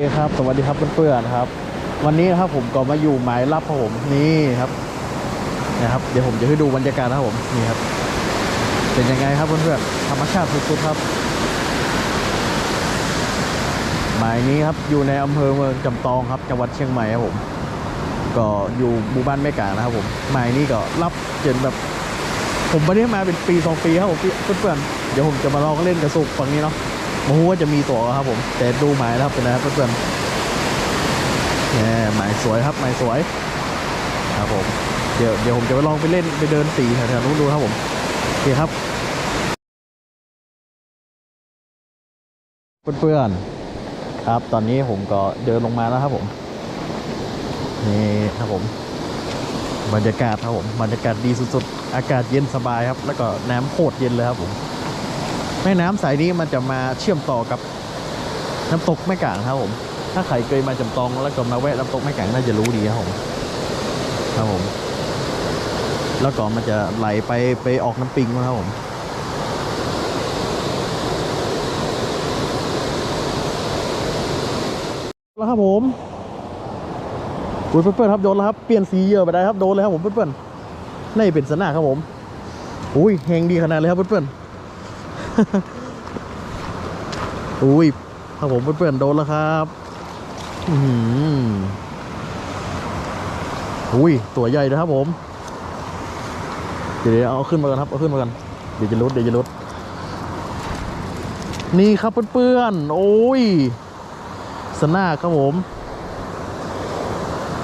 เครับสวัสดีครับเพื่อนๆครับ วันนี้นะครับผมก็มาอยู่หมายรับครับผมนี่ครับนะครับ เดี๋ยวผมจะให้ดูบรรยากาศนะครับผมนี่ครับ เป็นยังไงครับเพื่อนๆธรรมชาติสุดๆครับ หมายนี้ครับอยู่ในอำเภอเมืองจำตองครับจังหวัดเชียงใหม่ครับผม ก็อยู่หมู่บ้านแม่กานะครับผมหมายนี้ก็รับเจนแบบ ผมไม่ได้มาเป็นปีสองปีครับผมเพื่อนๆเดี๋ยวผมจะมาลองเล่นกระสุกฝั่งนี้เนาะ ไม่รู้ว่าจะมีตัวครับผมแต่ดูหมายแล้ครับเป็นนะครับเพื่อนๆเนี่ยหมายสวยครับหมายสวยครับผมเดี๋ยวเดี๋ยวผมจะไปลองไปเล่นไปเดินตีแถวๆนู้นดูครับผมโอเคครับเพื่อนๆครับ ตอนนี้ผมก็เดินลงมาแล้วครับผมนี่ครับผม บรรยากาศครับผมบรรยากาศดีสุดๆ อากาศเย็นสบายครับ แล้วก็น้ำโคตรเย็นเลยครับผม แม่น้ำสายนี้มันจะมาเชื่อมต่อกับน้ำตกแม่กางครับผม ถ้าใครเคยมาจำตองแล้วก็มาแวะน้ำตกแม่กางน่าจะรู้ดีครับผมครับผม แล้วก็มันจะไหลไปไปออกน้ำปิงนะครับผมแล้วครับผมอุ้ยเพื่อนๆครับโดนแล้วครับเปลี่ยนสีเยอะไปได้ครับโดนเลยครับผมเพื่อนๆนี่เป็นสนาครับผมอุ้ยแหงดีขนาดเลยครับเพื่อนๆ อุ้ยครับผมเพื่อนโดนแล้วครับอืออุ้ยตัวใหญ่นะครับผม เดี๋ยวเอาขึ้นมากันครับ เอาขึ้นมากัน เดี๋ยวจะลดเดี๋ยวจะลดนี่ครับเพื่อนๆ โอ้ย สนาครับผม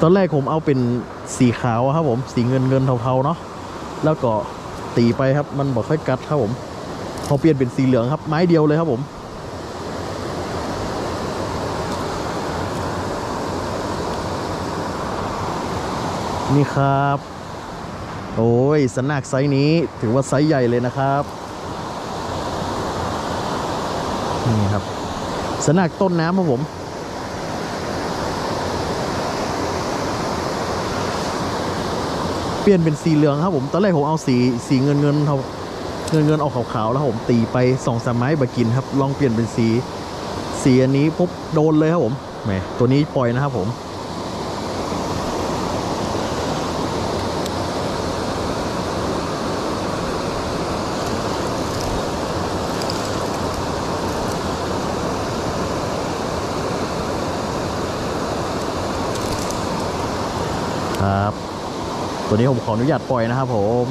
ตอนแรกผมเอาเป็นสีขาวครับผม สีเงินเงินเทาๆเนาะ แล้วก็ตีไปครับ มันบอกค่อยกัดครับผม พอเปลี่ยนเป็นสีเหลืองครับ ไม้เดียวเลยครับผม นี่ครับ โอ้ยสนากไซส์นี้ถือว่าไซส์ใหญ่เลยนะครับ นี่ครับ สนากต้นน้ำครับผมเปลี่ยนเป็นสีเหลืองครับผม ตอนแรกผมเอาสีสีเงินเงิน เงินเงินออกขาวๆแล้วผมตีไปสองสามไม้บากินครับ ลองเปลี่ยนเป็นสี สีอันนี้ปุ๊บโดนเลยครับผมแหมตัวนี้ปล่อยนะครับผมครับ ตัวนี้ผมขออนุญาตปล่อยนะครับผม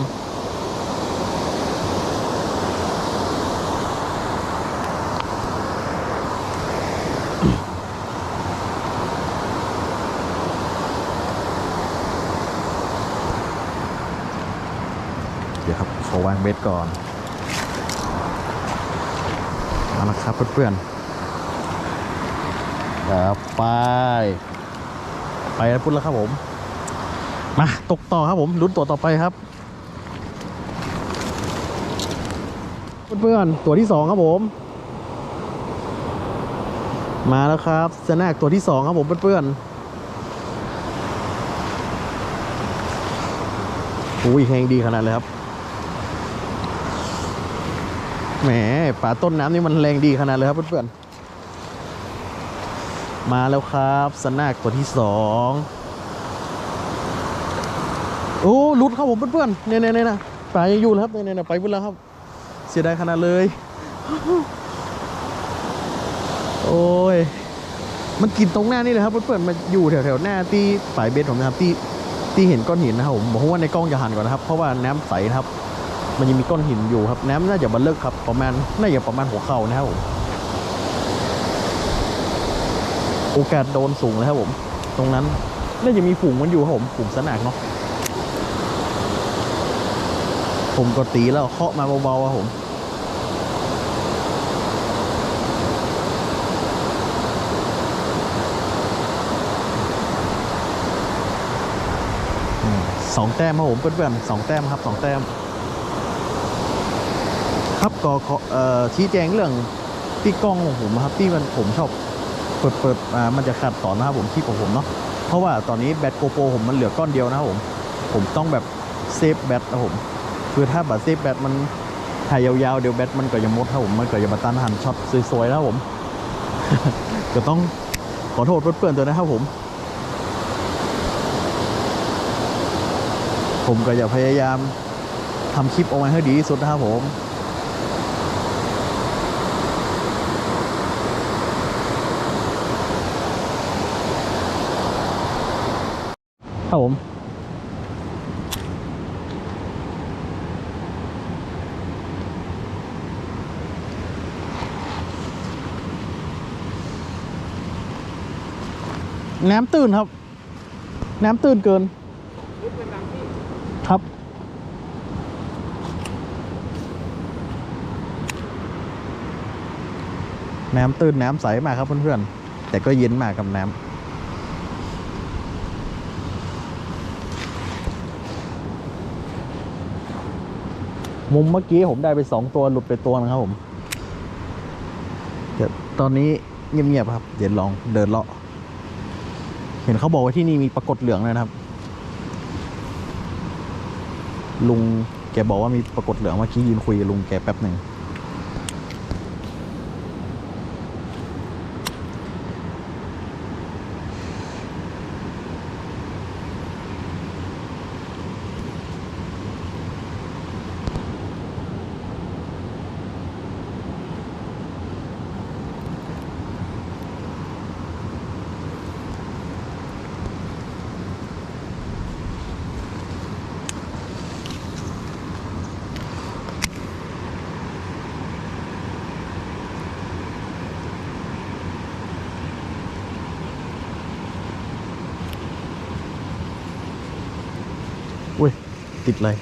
เดี๋ย วางเบ็ดก่อนเอาละครับเพื่อนๆไป ไปแล้วพุ่นแล้วครับผม มาตกต่อครับผมลุ้นตัวต่อไปครับ เพื่อนๆตัวที่สองครับผม มาแล้วครับสแนกตัวที่สองครับผมเพื่อนๆอุ้ยแหงดีขนาดเลยครับ แหมป่าต้นน้ำนี่มันแรงดีขนาดเลยครับเพื่อนๆ มาแล้วครับสแนกตัวที่สองโอ้ลุดครับผมเพื่อนๆเนี่ยเนี่ยเนี่ยปลายังอยู่ครับเนี่ยเนี่ยไปพุ่นแล้วครับ เสียดายขนาดเลย โอ้ย มันกินตรงหน้านี่เลยครับเพื่อนๆมาอยู่แถวๆหน้าที่ปลายเบ็ดผมนะครับที่ที่เห็นก้อนหินนะครับผมบอกว่าในกล้องจะหันก่อนนะครับ เพราะว่าน้ำใสนะครับ มันยังมีก้อนหินอยู่ครับ น้ำน่าจะบันเลิกครับประมาณน่าจะประมาณหัวเข่านะครับผมโอกาสโดนสูงเลยครับผม ตรงนั้นน่าจะมีฝูงมันอยู่ครับผมฝูงสนากเนาะผมก็ตีแล้วเคาะมาเบาๆครับผมอืมสองแต้มครับผมเพื่อนๆสองแต้มครับสองแต้ม ครับก็ขอเอ่อชี้แจงเรื่องที่กล้องของผมนะครับที่มันผมชอบเปิดเปิดอ่ามันจะขัดต่อนนะครับผมที่ของผมเนาะเพราะว่าตอนนี้แบตโกโปรผมมันเหลือก้อนเดียวนะครับผมผมต้องแบบเซฟแบตนะผมคือถ้าบัตรเซฟแบตมันถ่ายยาวๆเดี๋ยวแบตมันก็จะหมดครับผมมันก็จะมาตันหันช็อตสวยๆแล้วครับผมก็ต้องขอโทษเพื่อนๆตัวนะครับผม ผมก็จะพยายามทำคลิปออกมาให้ดีที่สุดนะครับผม ครับผมน้ำตื้นครับ น้ำตื้นเกิน ครับ น้ำตื้นน้ำใสมากครับเพื่อนๆ แต่ก็เย็นมากกับน้ำ มุมเมื่อกี้ผมได้ไปสองตัวหลุดไปตัวนึงครับผมเดี๋ยวตอนนี้เงียบๆครับ เดี๋ยวลองเดินเลาะ เห็นเขาบอกว่าที่นี่มีปรากฏเหลืองนะครับ ลุงแกบอกว่ามีปรากฏเหลืองเมื่อกี้ยืนคุยกับลุงแกแป๊บหนึ่ง อุ้ย ติดเลย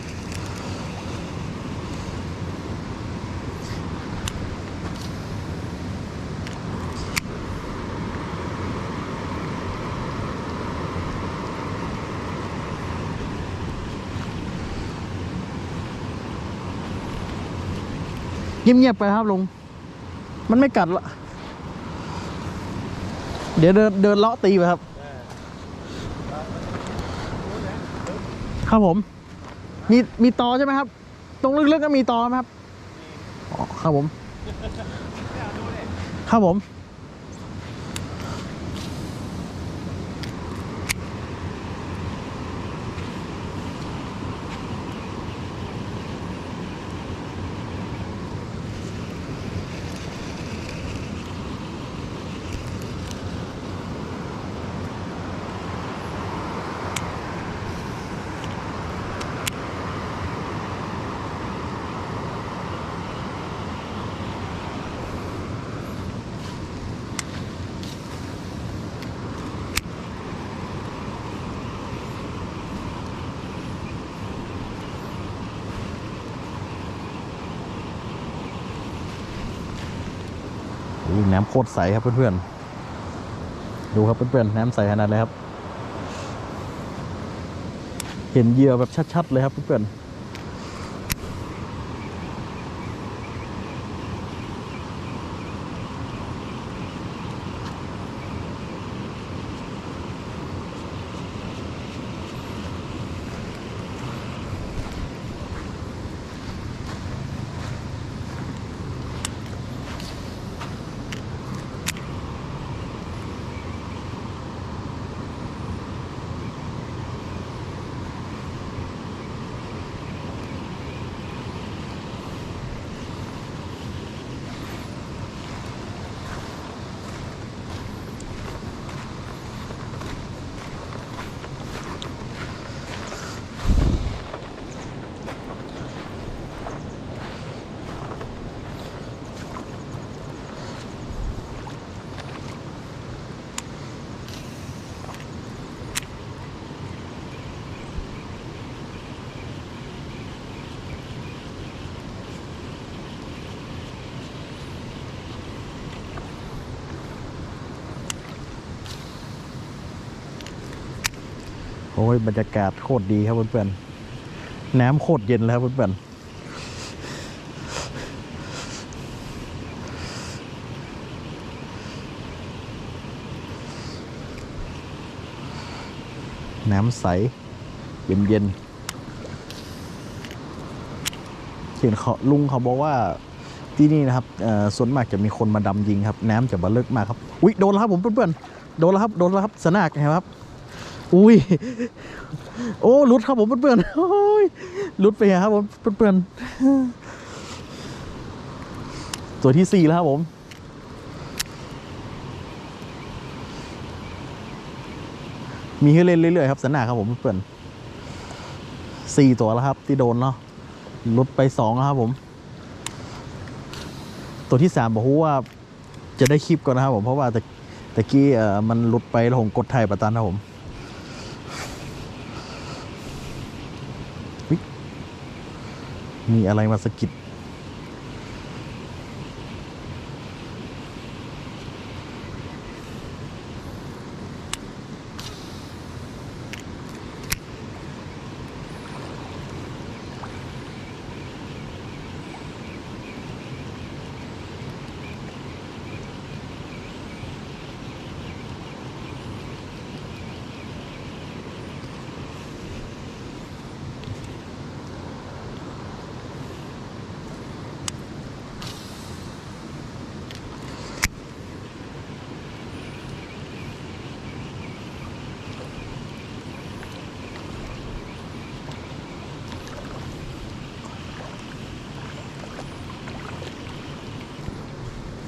เงียบๆไปครับลุง มันไม่กัดละเดี๋ยวเดินเดินเลาะตีไปครับ ครับผม มีมีตอใช่ไหมครับ ตรงลึกๆก็มีตอไหมครับอ๋อครับผมครับผม น้ำโคตรใสครับเพื่อนๆ ดูครับเพื่อนๆ น้ำใสขนาดเลยครับ เห็นเหยื่อแบบชัดๆเลยครับเพื่อนๆ โอ้ยบรรยากาศโคตรดีครับเพื่อนๆน้ำโคตรเย็นแล้วครับเพื่อนๆน้ำใส เย็นๆเห็นเขาลุงเขาบอกว่าที่นี่นะครับส่วนมากจะมีคนมาดำยิงครับ น้ำจะบะเลิกมากครับ อุ๊ย โดนแล้วครับผมเพื่อนๆ โดนแล้วครับ โดนแล้วครับ สนากครับ อุ้ย โอ้ลุดครับผมเพื่อนๆโอ้ยลุดไปครับผมเพื่อนๆตัวที่สี่แล้วครับผมมีให้เล่นเรื่อยๆครับสนาครับผมเพื่อนสี่ตัวแล้วครับ ที่โดนเนาะลุดไปสองแล้วครับผม ตัวที่สามบอกว่าจะได้คลิปก่อนนะครับผมเพราะว่าแตะตะกี้เอ่อมันหลุดไปแล้วผมกดถ่ายประตันนะครับผมอุ๊ย มีอะไรมาสะกิด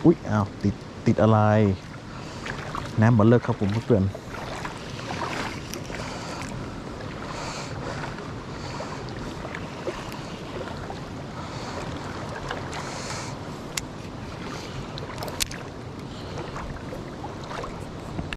อุ๊ยอ้าวติดติดอะไร น้ำบัลเลิกครับผมเพื่อน